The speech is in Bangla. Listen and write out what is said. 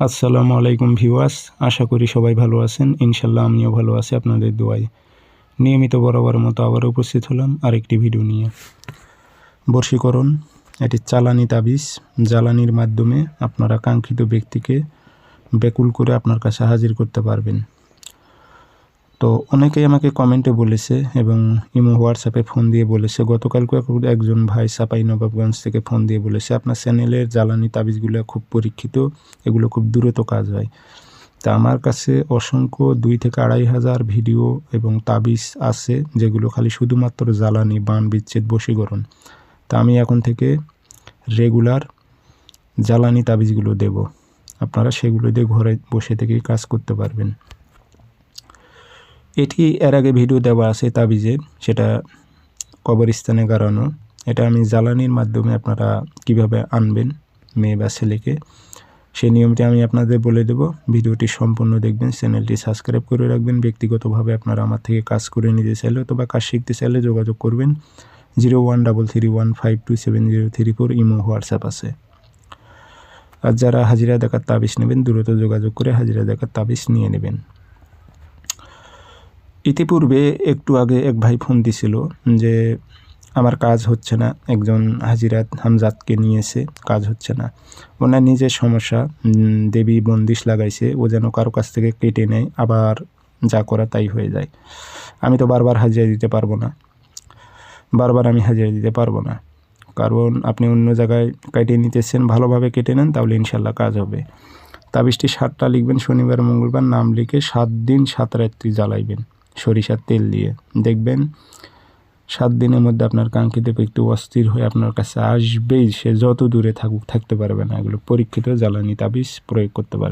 আসসালামু আলাইকুম ভিওয়াস আশা করি সবাই ভালো আছেন। ইনশাল্লাহ আমিও ভালো আছি আপনাদের দোয়ায়। নিয়মিত বরাবর মতো আবার উপস্থিত হলাম আরেকটি ভিডিও নিয়ে। বর্ষীকরণ এটি চালানি তাবিজ, জ্বালানির মাধ্যমে আপনারা কাঙ্ক্ষিত ব্যক্তিকে বেকুল করে আপনার কাছে হাজির করতে পারবেন। তো অনেকেই আমাকে কমেন্টে বলেছে এবং ইমো হোয়াটসঅ্যাপে ফোন দিয়ে বলেছে। গতকালকে একজন ভাই সাপাই নবাবগঞ্জ থেকে ফোন দিয়ে বলেছে, আপনার চ্যানেলের জ্বালানি তাবিজগুলো খুব পরীক্ষিত, এগুলো খুব দ্রুত কাজ হয়। তা আমার কাছে অসংখ্য দুই থেকে আড়াই হাজার ভিডিও এবং তাবিজ আছে, যেগুলো খালি শুধুমাত্র জ্বালানি, বান, বিচ্ছেদ, বশীকরণ। তা আমি এখন থেকে রেগুলার জ্বালানি তাবিজগুলো দেব। আপনারা সেগুলো দিয়ে ঘরে বসে থেকেই কাজ করতে পারবেন। এটি এর আগে ভিডিও দেওয়া আছে তাবিজের সেটা কবরস্থানে গাড়ানো এটা আমি জ্বালানির মাধ্যমে আপনারা কীভাবে আনবেন, মেয়ে বা ছেলেকে সেই নিয়মটি আমি আপনাদের বলে দেব। ভিডিওটি সম্পূর্ণ দেখবেন, চ্যানেলটি সাবস্ক্রাইব করে রাখবেন। ব্যক্তিগতভাবে আপনারা আমার থেকে কাজ করে নিতে চাইলে অথবা কাজ শিখতে চাইলে যোগাযোগ করবেন। Zero one double three one five two seven zero three four Imo, WhatsApp আছে। আর যারা হাজিরা দেখার তাবিজ নেবেন, দ্রুত যোগাযোগ করে হাজিরা দেখার তাবিজ নিয়ে নেবেন। ইতিপূর্বে একটু আগে এক ভাই ফোন দিছিল যে, আমার কাজ হচ্ছে না, একজন হাজিরাত হামজাতকে নিয়েছে, কাজ হচ্ছে না। ওনার নিজের সমস্যা দেবী বন্দিশ লাগাইছে, ও যেন কারও কাছ থেকে কেটে নেয়, আবার যা করা তাই হয়ে যায়। আমি তো বারবার হাজিরা দিতে পারব না। বারবার আমি হাজিরা দিতে পারব না। কারণ আপনি অন্য জায়গায় কেটে নিতেছেন, ভালোভাবে কেটে নেন, তাহলে ইনশাল্লাহ কাজ হবে। তাবিজটি সাতটা লিখবেন, শনিবার, মঙ্গলবার, নাম লিখে সাত দিন, সাত রাত্রি জ্বালাইবেন। সরিষার তেল দিয়ে। দেখবেন সাত দিনের মধ্যে আপনার কাঙ্ক্ষিত একটু অস্থির হয়ে আপনার কাছে আসবেই। সে যত দূরে থাকুক, থাকতে পারবে না। এগুলো পরীক্ষিত জ্বালানি তাবিজ প্রয়োগ করতে পারেন।